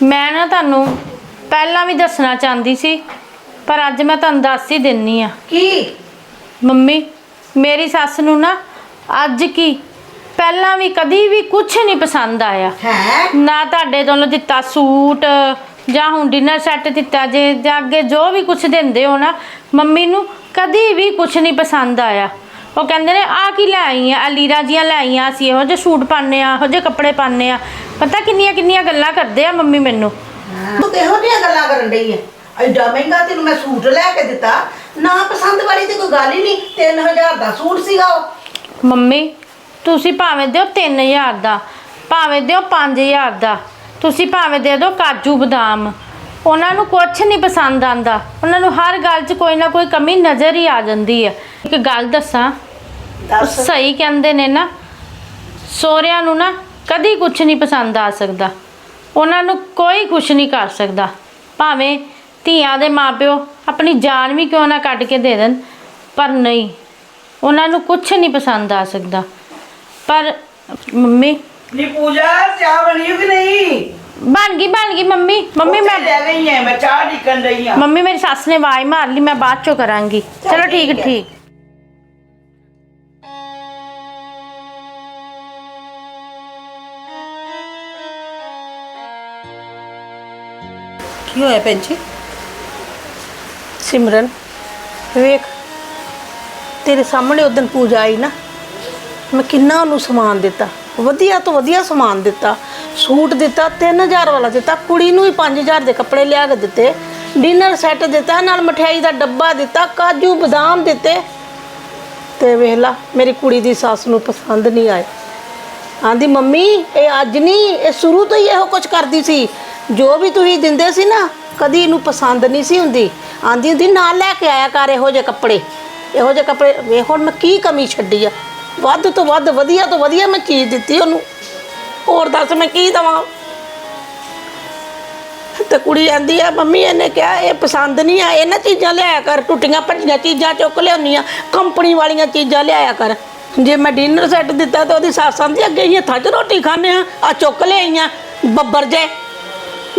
ਮੈਂ ਨਾ ਤੁਹਾਨੂੰ ਪਹਿਲਾਂ ਵੀ ਦੱਸਣਾ ਚਾਹੁੰਦੀ ਸੀ ਪਰ ਅੱਜ ਮੈਂ ਤੁਹਾਨੂੰ ਦੱਸ ਹੀ ਦਿੰਨੀ ਆ। ਕੀ? ਮੰਮੀ ਮੇਰੀ ਸੱਸ ਨੂੰ ਨਾ ਅੱਜ ਕੀ ਪਹਿਲਾਂ ਵੀ ਕਦੀ ਵੀ ਕੁਝ ਨਹੀਂ ਪਸੰਦ ਆਇਆ। ਹੈ? ਨਾ ਤੁਹਾਡੇ ਤੋਂ ਦਿੱਤਾ ਸੂਟ ਜਾਂ ਹੁਣ ਡਿਨਰ ਸੈੱਟ ਦਿੱਤਾ ਜੇ ਜਾਂ ਅੱਗੇ ਜੋ ਵੀ ਕੁਝ ਦਿੰਦੇ ਹੋ ਨਾ ਮੰਮੀ ਨੂੰ ਕਦੀ ਵੀ ਕੁਝ ਨਹੀਂ ਪਸੰਦ ਆਇਆ। ਉਹ ਕਹਿੰਦੇ ਨੇ ਆ ਕੀ ਲੈ ਆਈ ਆ ਲੀਰਾ ਜੀਆਂ ਲੈ ਆਈਆਂ ਅਸੀਂ ਇਹੋ ਜਿਹੇ ਸੂਟ ਪਾਉਂਦੇ ਆ ਇਹੋ ਜਿਹੇ ਕੱਪੜੇ ਪਾਉਂਦੇ ਆ। ਪਤਾ ਕਿੰਨੀਆਂ ਕਿੰਨੀਆਂ ਗੱਲਾਂ ਕਰਦੇ ਆ ਮੰਮੀ ਮੈਨੂੰ? ਤੂੰ ਕਿਹੋ ਜਿਹੀਆਂ ਗੱਲਾਂ ਕਰਨ ਡਈ ਹੈ ਐਡਾ ਮਹਿੰਗਾ ਤੈਨੂੰ ਮੈਂ ਸੂਟ ਲੈ ਕੇ ਦਿੱਤਾ। ਨਾ ਪਸੰਦ ਵਾਲੀ ਤੇ ਕੋਈ ਗੱਲ ਹੀ ਨਹੀਂ 3000 ਦਾ ਸੂਟ ਸੀਗਾ ਉਹ। ਮੰਮੀ ਤੁਸੀਂ ਭਾਵੇਂ ਦਿਓ 3000 ਦਾ ਭਾਵੇਂ ਦਿਓ 5000 ਦਾ। ਤੁਸੀਂ ਭਾਵੇਂ ਦੇ ਦਿਓ ਕਾਜੂ ਬਦਾਮ। ਉਹਨਾਂ ਨੂੰ ਕੁਝ ਨਹੀਂ ਪਸੰਦ ਆਂਦਾ। ਉਹਨਾਂ ਨੂੰ ਹਰ ਗੱਲ 'ਚ ਕੋਈ ਨਾ ਕੋਈ ਕਮੀ ਨਜ਼ਰ ਹੀ ਆ ਜਾਂਦੀ ਹੈ ਇੱਕ ਗੱਲ ਦੱਸਾਂ ਸਹੀ ਕਹਿੰਦੇ ਨੇ ਨਾ ਸੋਹਰਿਆਂ ਨੂੰ ਨਾ ਕਦੀ ਕੁਝ ਨਹੀਂ ਪਸੰਦ ਆ ਸਕਦਾ। ਉਹਨਾਂ ਨੂੰ ਕੋਈ ਕੁਝ ਨਹੀਂ ਕਰ ਸਕਦਾ। ਭਾਵੇਂ ਧੀਆਂ ਦੇ ਮਾਪਿਓ ਆਪਣੀ ਜਾਨ ਵੀ ਕਿਉਂ ਨਾ ਕੱਢ ਕੇ ਦੇ ਦੇਣ ਪਰ ਨਹੀਂ ਉਹਨਾਂ ਨੂੰ ਕੁਝ ਨਹੀਂ ਪਸੰਦ ਆ ਸਕਦਾ। ਪਰ ਮੰਮੀ ਨੀ ਪੂਜਾ ਚਾਹ ਬਣੀ ਹੋ ਕਿ ਨਹੀਂ? ਬਣ ਗਈ ਬਣ ਗਈ ਮੰਮੀ। ਮੰਮੀ ਮੈਂ ਲੈ ਗਈ ਹੈ ਮੈਂ ਚਾਹ ਨਿਕਲ ਰਹੀ ਹਾਂ ਮੰਮੀ ਮੇਰੀ ਸੱਸ ਨੇ ਆਵਾਜ਼ ਮਾਰ ਲਈ ਮੈਂ ਬਾਅਦ ਚੋਂ ਕਰਾਂਗੀ। ਚਲੋ ਠੀਕ ਠੀਕ ਕੀ ਹੋਇਆ ਭੈਣ ਜੀ? ਸਿਮਰਨ ਵੇਖ ਤੇਰੇ ਸਾਹਮਣੇ ਉਦੋਂ ਪੂਜਾ ਆਈ ਨਾ। ਮੈਂ ਕਿੰਨਾ ਉਹਨੂੰ ਸਮਾਨ ਦਿੱਤਾ। ਵਧੀਆ ਤੋਂ ਵਧੀਆ ਸਮਾਨ ਦਿੱਤਾ। ਸੂਟ ਦਿੱਤਾ 3000 ਵਾਲਾ ਦਿੱਤਾ, ਕੁੜੀ ਨੂੰ ਵੀ 5000 ਦੇ ਕੱਪੜੇ ਲਿਆ ਕੇ ਦਿੱਤੇ ਡਿਨਰ ਸੈੱਟ ਦਿੱਤਾ, ਨਾਲ ਮਠਿਆਈ ਦਾ ਡੱਬਾ ਦਿੱਤਾ, ਕਾਜੂ ਬਦਾਮ ਦਿੱਤੇ। ਤੇ ਵੇਖ ਲਾ, ਮੇਰੀ ਕੁੜੀ ਦੀ ਸੱਸ ਨੂੰ ਪਸੰਦ ਨਹੀਂ ਆਏ। ਆਂਦੀ, ਮੰਮੀ, ਇਹ ਅੱਜ ਨਹੀਂ, ਇਹ ਸ਼ੁਰੂ ਤੋਂ ਹੀ ਇਹੋ ਕੁਝ ਕਰਦੀ ਸੀ। ਜੋ ਵੀ ਤੁਸੀਂ ਦਿੰਦੇ ਸੀ ਨਾ, ਕਦੀ ਇਹਨੂੰ ਪਸੰਦ ਨਹੀਂ ਸੀ ਹੁੰਦੀ। ਆਂਦੀ ਹੁੰਦੀ, ਨਾਲ ਲੈ ਕੇ ਆਇਆ ਕਰ ਇਹੋ ਜਿਹੇ ਕੱਪੜੇ। ਇਹੋ ਜਿਹੇ ਕੱਪੜੇ, ਵੇਖ ਹੁਣ ਮੈਂ ਕੀ ਕਮੀ ਛੱਡੀ ਆ। ਵੱਧ ਤੋਂ ਵੱਧ, ਵਧੀਆ ਤੋਂ ਵਧੀਆ ਮੈਂ ਚੀਜ਼ ਦਿੱਤੀ ਉਹਨੂੰ। ਹੋਰ ਦੱਸ ਮੈਂ ਕੀ ਦਵਾਂ? ਤੇ ਕੁੜੀ ਆਂਦੀ ਆ, ਮੰਮੀ, ਇਹਨੇ ਕਿਹਾ ਇਹ ਪਸੰਦ ਨਹੀਂ ਆ। ਇਹਨਾਂ ਚੀਜ਼ਾਂ ਲਿਆਇਆ ਕਰ, ਟੁੱਟੀਆਂ ਭੱਜੀਆਂ ਚੀਜ਼ਾਂ ਚੁੱਕ ਲਿਆਉਣੀਆਂ ਕੰਪਨੀ ਵਾਲੀਆਂ ਚੀਜ਼ਾਂ ਲਿਆਇਆ ਕਰ। ਜੇ ਮੈਂ ਡਿਨਰ ਸੈੱਟ ਦਿੱਤਾ ਤਾਂ ਉਹਦੀ ਸੱਸ ਆਂਦੀ, ਅੱਗੇ ਹੀ ਹੱਥਾਂ 'ਚ ਰੋਟੀ ਖਾਣੇ ਆ ਆ ਚੁੱਕ ਲਿਆਈਆਂ ਬੱਬਰ ਜੇ।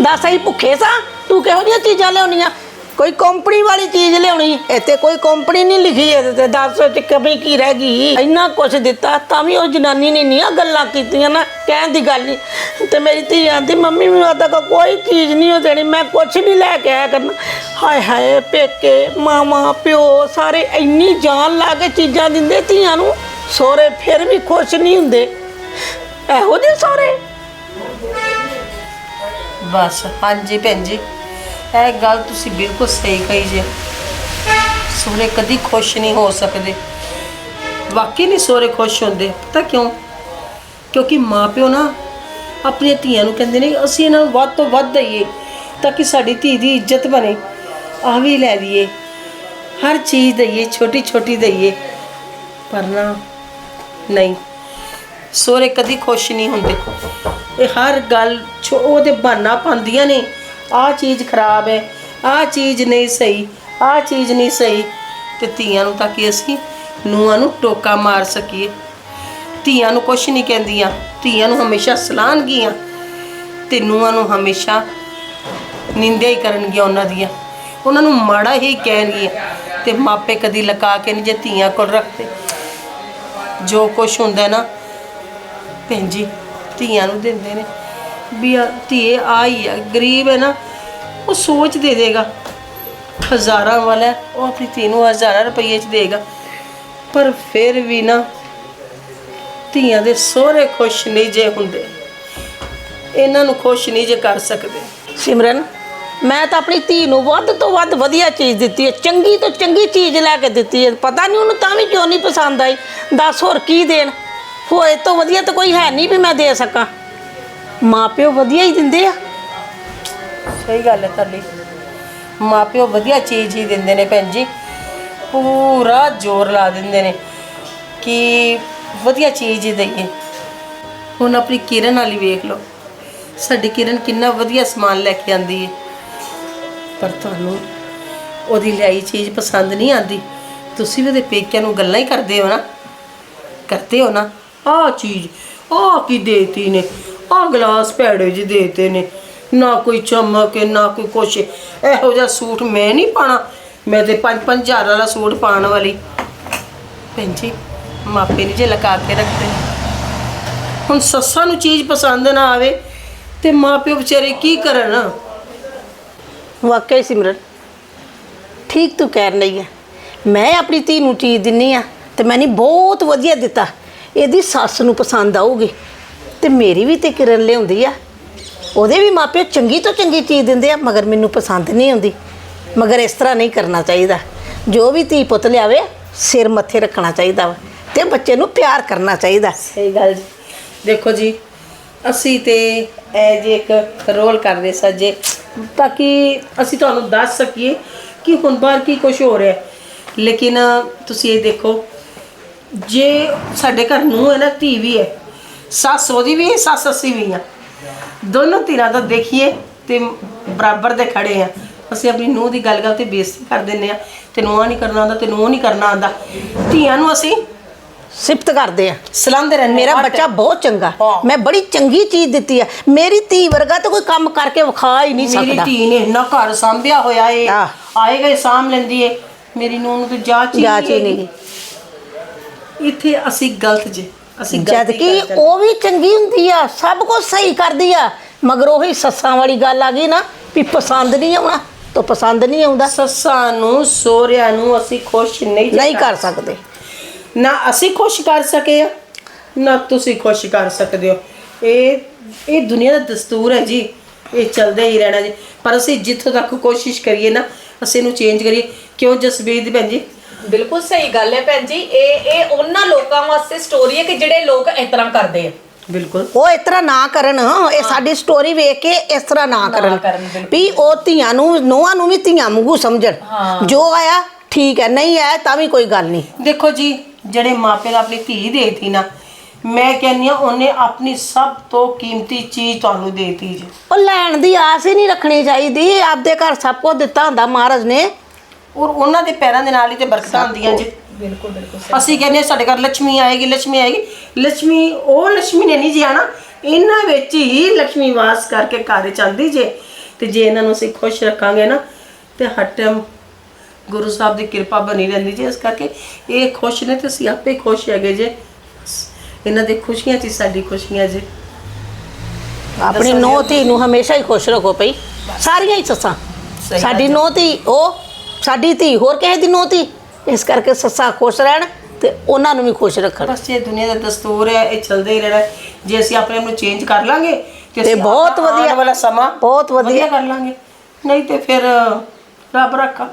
ਦੱਸ, ਅਸੀਂ ਭੁੱਖੇ ਸਾਂ? ਤੂੰ ਕਿਹੋ ਜਿਹੀਆਂ ਚੀਜ਼ਾਂ ਲਿਆਉਣੀਆਂ? ਕੋਈ ਕੰਪਨੀ ਵਾਲੀ ਚੀਜ਼ ਲਿਆਉਣੀ, ਇੱਥੇ ਕੋਈ ਕੰਪਨੀ ਨਹੀਂ ਲਿਖੀ ਇਹਦੇ ਤੇ ਦੱਸ ਚ ਕਮੀ ਕੀ ਰਹਿ ਗਈ। ਇੰਨਾ ਕੁਝ ਦਿੱਤਾ, ਤਾਂ ਵੀ ਉਹ ਜਨਾਨੀ ਨੇ ਇੰਨੀਆਂ ਗੱਲਾਂ ਕੀਤੀਆਂ ਨਾ, ਕਹਿਣ ਦੀ ਗੱਲ ਨਹੀਂ। ਤੇ ਮੇਰੀ ਧੀ ਆਂਦੀ, ਮੰਮੀ, ਮੈਨੂੰ ਅੱਜ ਕੋਈ ਚੀਜ਼ ਨਹੀਂ ਉਹ ਦੇਣੀ, ਮੈਂ ਕੁਝ ਨਹੀਂ ਲੈ ਕੇ ਆਇਆ ਕਰਨਾ। ਹਾਏ ਹਾਏ, ਪੇਕੇ ਮਾਮਾ ਪਿਓ, ਸਾਰੇ ਇੰਨੀ ਜਾਨ ਲਾ ਕੇ ਚੀਜ਼ਾਂ ਦਿੰਦੇ ਧੀਆਂ ਨੂੰ, ਸੋਹਰੇ ਫਿਰ ਵੀ ਖੁਸ਼ ਨਹੀਂ ਹੁੰਦੇ। ਇਹੋ ਜਿਹੇ ਸੋਹਰੇ? ਬਸ, ਹਾਂਜੀ ਭੈਣ ਜੀ। ਇਹ ਗੱਲ ਤੁਸੀਂ ਬਿਲਕੁਲ ਸਹੀ ਕਹੀ ਜੇ। ਸੋਹਰੇ ਕਦੀ ਖੁਸ਼ ਨਹੀਂ ਹੋ ਸਕਦੇ। ਵਾਕਈ ਨਹੀਂ ਸੋਹਰੇ ਖੁਸ਼ ਹੁੰਦੇ। ਪਤਾ ਕਿਉਂ? ਕਿਉਂਕਿ ਮਾਪਿਓ ਨਾ ਆਪਣੀਆਂ ਧੀਆਂ ਨੂੰ ਕਹਿੰਦੇ ਨੇ, ਅਸੀਂ ਇਹਨਾਂ ਨੂੰ ਵੱਧ ਤੋਂ ਵੱਧ ਦਈਏ ਤਾਂ ਕਿ ਸਾਡੀ ਧੀ ਦੀ ਇੱਜ਼ਤ ਬਣੇ। ਆ ਵੀ ਲੈ ਲਈਏ। ਹਰ ਚੀਜ਼ ਦਈਏ ਛੋਟੀ ਛੋਟੀ ਦਈਏ। ਪਰ ਨਾ, ਨਹੀਂ। ਸੋਹਰੇ ਕਦੀ ਖੁਸ਼ ਨਹੀਂ ਹੁੰਦੇ। ਇਹ ਹਰ ਗੱਲ ਉਹਦੇ ਬਹਾਨਾ ਪਾਉਂਦੀਆਂ ਨੇ। ਆਹ ਚੀਜ਼ ਖਰਾਬ ਹੈ ਆਹ ਚੀਜ਼ ਨਹੀਂ ਸਹੀ ਆਹ ਚੀਜ਼ ਨਹੀਂ ਸਹੀ। ਤੇ ਧੀਆਂ ਨੂੰ ਤਾਂ ਕਿ ਅਸੀਂ ਨੂੰਹਾਂ ਨੂੰ ਟੋਕਾ ਮਾਰ ਸਕੀਏ। ਧੀਆਂ ਨੂੰ ਕੁਛ ਨਹੀਂ ਕਹਿੰਦੀਆਂ, ਧੀਆਂ ਨੂੰ ਹਮੇਸ਼ਾ ਸਲਾਹਣਗੀਆਂ। ਤੇ ਨੂੰਹਾਂ ਨੂੰ ਹਮੇਸ਼ਾ ਨਿੰਦਿਆ ਹੀ ਕਰਨਗੀਆਂ ਉਹਨਾਂ ਦੀਆਂ। ਉਹਨਾਂ ਨੂੰ ਮਾੜਾ ਹੀ ਕਹਿਣਗੀਆਂ। ਤੇ ਮਾਪੇ ਕਦੀ ਲਕਾ ਕੇ ਨਹੀਂ ਜੇ ਧੀਆਂ ਕੋਲ ਰੱਖਦੇ। ਜੋ ਕੁਛ ਹੁੰਦਾ ਨਾ, ਭੈਣ ਜੀ, ਧੀਆਂ ਨੂੰ ਦਿੰਦੇ ਨੇ। ਵੀ ਆ ਧੀਏ ਆ ਹੀ ਆ ਗਰੀਬ ਹੈ ਨਾ ਉਹ ਸੋਚ ਦੇ ਦੇਗਾ। ਹਜ਼ਾਰਾਂ ਵਾਲਾ ਹੈ, ਉਹ ਆਪਣੀ ਧੀ ਨੂੰ ਹਜ਼ਾਰਾਂ ਰੁਪਏ ਚ ਦੇਗਾ। ਪਰ ਫਿਰ ਵੀ ਨਾ ਧੀਆਂ ਦੇ ਸਹੁਰੇ ਖੁਸ਼ ਨਹੀਂ ਜੇ ਹੁੰਦੇ। ਇਹਨਾਂ ਨੂੰ ਖੁਸ਼ ਨਹੀਂ ਜੇ ਕਰ ਸਕਦੇ। ਸਿਮਰਨ ਮੈਂ ਤਾਂ ਆਪਣੀ ਧੀ ਨੂੰ ਵੱਧ ਤੋਂ ਵੱਧ ਵਧੀਆ ਚੀਜ਼ ਦਿੱਤੀ ਹੈ ਚੰਗੀ ਤੋਂ ਚੰਗੀ ਚੀਜ਼ ਲੈ ਕੇ ਦਿੱਤੀ ਹੈ। ਪਤਾ ਨਹੀਂ ਉਹਨੂੰ ਤਾਂ ਵੀ ਕਿਉਂ ਨਹੀਂ ਪਸੰਦ ਆਈ। ਦੱਸ ਹੋਰ ਕੀ ਦੇਣ? ਹੋਰ ਇਹ ਤੋਂ ਵਧੀਆ ਤਾਂ ਕੋਈ ਹੈ ਨਹੀਂ ਵੀ ਮੈਂ ਦੇ ਸਕਾਂ। ਮਾਪਿਓ ਵਧੀਆ ਹੀ ਦਿੰਦੇ ਆ। ਸਹੀ ਗੱਲ ਹੈ ਤੁਹਾਡੀ। ਮਾਪਿਓ ਵਧੀਆ ਚੀਜ਼ ਹੀ ਦਿੰਦੇ ਨੇ ਭੈਣ ਜੀ। ਪੂਰਾ ਜ਼ੋਰ ਲਾ ਦਿੰਦੇ ਨੇ ਕਿ ਵਧੀਆ ਚੀਜ਼ ਹੀ ਦਈਏ। ਹੁਣ ਆਪਣੀ ਕਿਰਨ ਵਾਲੀ ਵੇਖ ਲਓ। ਸਾਡੀ ਕਿਰਨ ਕਿੰਨਾ ਵਧੀਆ ਸਮਾਨ ਲੈ ਕੇ ਆਂਦੀ ਹੈ ਪਰ ਤੁਹਾਨੂੰ ਉਹਦੀ ਲਿਆਈ ਚੀਜ਼ ਪਸੰਦ ਨਹੀਂ ਆਂਦੀ। ਤੁਸੀਂ ਵੀ ਉਹਦੇ ਪੇਕਿਆਂ ਨੂੰ ਗੱਲਾਂ ਹੀ ਕਰਦੇ ਹੋ ਨਾ। ਕਰਦੇ ਹੋ ਨਾ। ਆਹ ਚੀਜ਼, ਆਹ ਕੀ ਦੇਤੀ ਨੇ। ਆਹ ਗਲਾਸ ਭੈੜੇ ਜਿਹੇ ਦੇਤੇ ਨੇ। ਨਾ ਕੋਈ ਚਮਕ, ਨਾ ਕੋਈ ਕੁਛ। ਇਹੋ ਜਿਹਾ ਸੂਟ ਮੈਂ ਨਹੀਂ ਪਾਣਾ। ਮੈਂ ਤੇ 5-5000 ਵਾਲਾ ਸੂਟ ਪਾਉਣ ਵਾਲੀ। ਭੈਣ ਜੀ, ਮਾਪੇ ਨਹੀਂ ਜੇ ਲਗਾ ਕੇ ਰੱਖਦੇ। ਹੁਣ ਸੱਸਾਂ ਨੂੰ ਚੀਜ਼ ਪਸੰਦ ਨਾ ਆਵੇ, ਤੇ ਮਾਪਿਓ ਵਿਚਾਰੇ ਕੀ ਕਰਨ? ਵਾਕਈ ਸਿਮਰਨ, ਠੀਕ ਤੂੰ ਕਹਿ ਰਹੀ ਹੈ। ਮੈਂ ਆਪਣੀ ਧੀ ਨੂੰ ਚੀਜ਼ ਦਿੰਨੀ ਆ, ਤੇ ਮੈਨੇ ਬਹੁਤ ਵਧੀਆ ਦਿੱਤਾ। ਇਹਦੀ ਸੱਸ ਨੂੰ ਪਸੰਦ ਆਊਗੀ। ਤੇ ਮੇਰੀ ਵੀ ਤੇ ਕਿਰਨ ਲਿਆਉਂਦੀ ਆ। ਉਹਦੇ ਵੀ ਮਾਪੇ ਚੰਗੀ ਤੋਂ ਚੰਗੀ ਚੀਜ਼ ਦਿੰਦੇ ਆ, ਮਗਰ ਮੈਨੂੰ ਪਸੰਦ ਨਹੀਂ ਆਉਂਦੀ। ਮਗਰ ਇਸ ਤਰ੍ਹਾਂ ਨਹੀਂ ਕਰਨਾ ਚਾਹੀਦਾ। ਜੋ ਵੀ ਧੀ ਪੁੱਤ ਲਿਆਵੇ, ਸਿਰ ਮੱਥੇ ਰੱਖਣਾ ਚਾਹੀਦਾ ਵਾ ਤੇ ਬੱਚੇ ਨੂੰ ਪਿਆਰ ਕਰਨਾ ਚਾਹੀਦਾ। ਸਹੀ ਗੱਲ ਜੀ। ਦੇਖੋ ਜੀ, ਅਸੀਂ ਤੇ ਇਹ ਜੇ ਇੱਕ ਰੋਲ ਕਰਦੇ ਸਾਂ ਜੇ ਤਾਂ ਕਿ ਅਸੀਂ ਤੁਹਾਨੂੰ ਦੱਸ ਸਕੀਏ ਕਿ ਹੁਣ ਬਾਹਰ ਕੀ ਕੁਝ ਹੋ ਰਿਹਾ। ਹੈ ਲੇਕਿਨ ਤੁਸੀਂ ਇਹ ਦੇਖੋ, ਜੇ ਸਾਡੇ ਘਰ ਨੂੰ ਹੈ ਨਾ, ਧੀ ਵੀ ਹੈ ਸੱਸ ਉਹਦੀ ਵੀ ਹੈ ਸੱਸ ਅਸੀਂ ਵੀ ਆ ਦੋਨੋਂ ਧਿਰਾਂ ਦਾ ਦੇਖੀਏ ਤੇ ਬਰਾਬਰ ਦੇ ਖੜੇ ਆ ਅਸੀਂ ਆਪਣੀ ਨੂੰਹ ਦੀ ਗੱਲ ਗੱਲ ਤੇ ਬੇਇੱਜ਼ਤੀ ਕਰ ਦਿੰਨੇ ਆ ਤੈਨੂੰ ਆ ਨਹੀਂ ਕਰਨਾ ਆਉਂਦਾ ਤੈਨੂੰ ਉਹ ਨਹੀਂ ਕਰਨਾ ਆਉਂਦਾ। ਧੀਆਂ ਨੂੰ ਅਸੀਂ ਸਿਫਤ ਕਰਦੇ ਆ ਸਲਾਉਂਦੇ ਰਹਿੰਦੇ ਮੇਰਾ ਹਾਂ। ਬੱਚਾ ਬਹੁਤ ਚੰਗਾ। ਹਾਂ। ਮੈਂ ਬੜੀ ਚੰਗੀ ਚੀਜ਼ ਦਿੱਤੀ ਆ ਮੇਰੀ ਧੀ ਵਰਗਾ ਤਾਂ ਕੋਈ ਕੰਮ ਕਰਕੇ ਵਿਖਾ ਹੀ ਨਹੀਂ ਮੇਰੀ ਸਕਦਾ। ਧੀ ਨੇ ਇੰਨਾ ਘਰ ਸੰਭਿਆ ਹੋਇਆ ਏ। ਆਹ। ਆਏ ਗਏ ਸਾਂਭ ਲੈਂਦੀ ਏ। ਮੇਰੀ ਨੂੰਹ ਨੂੰ ਤੇ ਹੀ ਹੀ ਹੈਗੀ। ਨਹੀਂ। ਇੱਥੇ ਅਸੀਂ ਗਲਤ ਜੇ। ਅਸੀਂ ਜਦ ਗਲਤੀ ਕਿ ਕਰ ਜਾਂਦੇ। ਉਹ ਵੀ ਚੰਗੀ ਹੁੰਦੀ ਆ ਸਭ ਕੁਝ ਸਹੀ ਕਰਦੀ ਆ। ਮਗਰ ਉਹੀ ਸੱਸਾਂ ਵਾਲੀ ਗੱਲ ਆ ਗਈ ਨਾ ਵੀ ਪਸੰਦ ਨਹੀਂ ਆਉਣਾ ਤਾਂ ਪਸੰਦ ਨਹੀਂ ਆਉਂਦਾ। ਸੱਸਾਂ ਨੂੰ ਸੋਹਰਿਆਂ ਨੂੰ ਅਸੀਂ ਖੁਸ਼ ਨਹੀਂ ਜੇ ਨਹੀਂ ਕਰ ਸਕਦੇ। ਨਾ ਅਸੀਂ ਖੁਸ਼ ਕਰ ਸਕੇ ਆ ਨਾ ਤੁਸੀਂ ਖੁਸ਼ ਕਰ ਸਕਦੇ ਹੋ। ਇਹ ਇਹ ਦੁਨੀਆ ਦਾ ਦਸਤੂਰ ਹੈ ਜੀ। ਇਹ ਚੱਲਦਾ ਹੀ ਰਹਿਣਾ ਜੀ। ਪਰ ਅਸੀਂ ਜਿੱਥੋਂ ਤੱਕ ਕੋਸ਼ਿਸ਼ ਕਰੀਏ ਨਾ ਅਸੀਂ ਇਹਨੂੰ ਚੇਂਜ ਕਰੀਏ। ਕਿਉਂ ਜਸਬੀਰ ਦੀ ਭੈਣ ਜੀ? ਬਿਲਕੁਲ ਸਹੀ ਗੱਲ ਹੈ ਭੈਣ ਜੀ। ਇਹ ਇਹ ਉਹਨਾਂ ਲੋਕਾਂ ਵਾਸਤੇ ਸਟੋਰੀ ਹੈ ਕਿ ਜਿਹੜੇ ਲੋਕ ਇਸ ਤਰ੍ਹਾਂ ਕਰਦੇ ਆ। ਬਿਲਕੁਲ। ਉਹ ਇਸ ਤਰ੍ਹਾਂ ਨਾ ਕਰਨ। ਇਹ ਸਾਡੀ ਸਟੋਰੀ ਵੇਖ ਕੇ ਇਸ ਤਰ੍ਹਾਂ ਨਾ ਕਰਨ। ਕਰਨ, ਬਿਲਕੁਲ। ਵੀ ਉਹ ਧੀਆਂ ਨੂੰ ਨੋਹਾਂ ਨੂੰ ਵੀ ਧੀਆਂ ਵਾਂਗੂ ਸਮਝਣ। ਜੋ ਆਇਆ ਠੀਕ ਹੈ ਨਹੀਂ ਆਇਆ ਤਾਂ ਵੀ ਕੋਈ ਗੱਲ ਨਹੀਂ। ਦੇਖੋ ਜੀ ਜਿਹੜੇ ਮਾਪੇ ਨੇ ਆਪਣੀ ਧੀ ਦੇਤੀ ਨਾ ਮੈਂ ਕਹਿੰਨੀ ਆ ਉਹਨੇ ਆਪਣੀ ਸਭ ਤੋਂ ਕੀਮਤੀ ਚੀਜ਼ ਤੁਹਾਨੂੰ ਦੇਤੀ ਜੀ। ਉਹ ਲੈਣ ਦੀ ਆਸ ਹੀ ਨਹੀਂ ਰੱਖਣੀ ਚਾਹੀਦੀ। ਆਪਦੇ ਘਰ ਸਭ ਕੁਝ ਦਿੱਤਾ ਹੁੰਦਾ ਮਹਾਰਾਜ ਨੇ। ਔਰ ਉਹਨਾਂ ਦੇ ਪੈਰਾਂ ਦੇ ਨਾਲ ਹੀ ਤੇ ਬਰਕਤਾਂ ਹੁੰਦੀਆਂ ਜੀ। ਬਿਲਕੁਲ ਬਿਲਕੁਲ ਅਸੀਂ ਕਹਿੰਦੇ ਹਾਂ, ਸਾਡੇ ਘਰ ਲక్ష్ਮੀ ਆਏਗੀ ਲక్ష్ਮੀ ਆਏਗੀ। ਲక్ష్ਮੀ ਉਹ ਲక్ష్ਮੀ ਨੇ ਨਹੀਂ ਜੀ ਇਹਨਾਂ ਵਿੱਚ ਹੀ ਲక్ష్ਮੀ ਵਾਸ ਕਰਕੇ ਘਰ ਚ ਜੇ। ਤੇ ਜੇ ਇਹਨਾਂ ਨੂੰ ਅਸੀਂ ਖੁਸ਼ ਰੱਖਾਂਗੇ ਨਾ ਤੇ ਹਟਮ ਗੁਰੂ ਸਾਹਿਬ ਦੀ ਕਿਰਪਾ ਬਣੀ ਰਹਿੰਦੀ ਜੇ। ਇਸ ਕਰਕੇ ਇਹ ਖੁਸ਼ ਨੇ ਤੇ ਅਸੀਂ ਆਪੇ ਖੁਸ਼ ਹੈਗੇ ਜੇ। ਇਹਨਾਂ ਦੇ ਖੁਸ਼ੀਆਂ 'ਚ ਹੀ ਸਾਡੀ ਖੁਸ਼ੀਆਂ ਜੇ। ਆਪਣੀ ਨੋਹ ਧੀ ਨੂੰ ਹਮੇਸ਼ਾ ਹੀ ਖੁਸ਼ ਰੱਖੋ ਭਈ। ਸਾਰੀਆਂ ਹੀ ਸੱਸਾਂ। ਸਾਡੀ ਨੋਹ ਧੀ ਉਹ ਸਾਡੀ ਧੀ ਹੋਰ ਕਿਸੇ ਦੀ ਧੀ ਇਸ ਕਰਕੇ ਸੱਸਾਂ ਖੁਸ਼ ਰਹਿਣ ਤੇ ਉਹਨਾਂ ਨੂੰ ਵੀ ਖੁਸ਼ ਰੱਖਣ ਬਸ ਇਹ ਦੁਨੀਆ ਦਾ ਦਸਤੂਰ ਹੈ ਇਹ ਚੱਲਦਾ ਹੀ ਰਹਿਣਾ ਹੈ। ਜੇ ਅਸੀਂ ਆਪਣੇ ਆਪ ਨੂੰ ਚੇਂਜ ਕਰ ਲਾਂਗੇ ਤੇ ਅਸੀਂ ਬਹੁਤ ਆਪਣਾ ਆਉਣ ਵਧੀਆ। ਵਾਲਾ ਸਮਾਂ ਬਹੁਤ ਵਧੀਆ। ਕਰ ਲਾਂਗੇ ਨਹੀਂ ਤੇ ਫਿਰ ਰੱਬ ਰੱਖਾ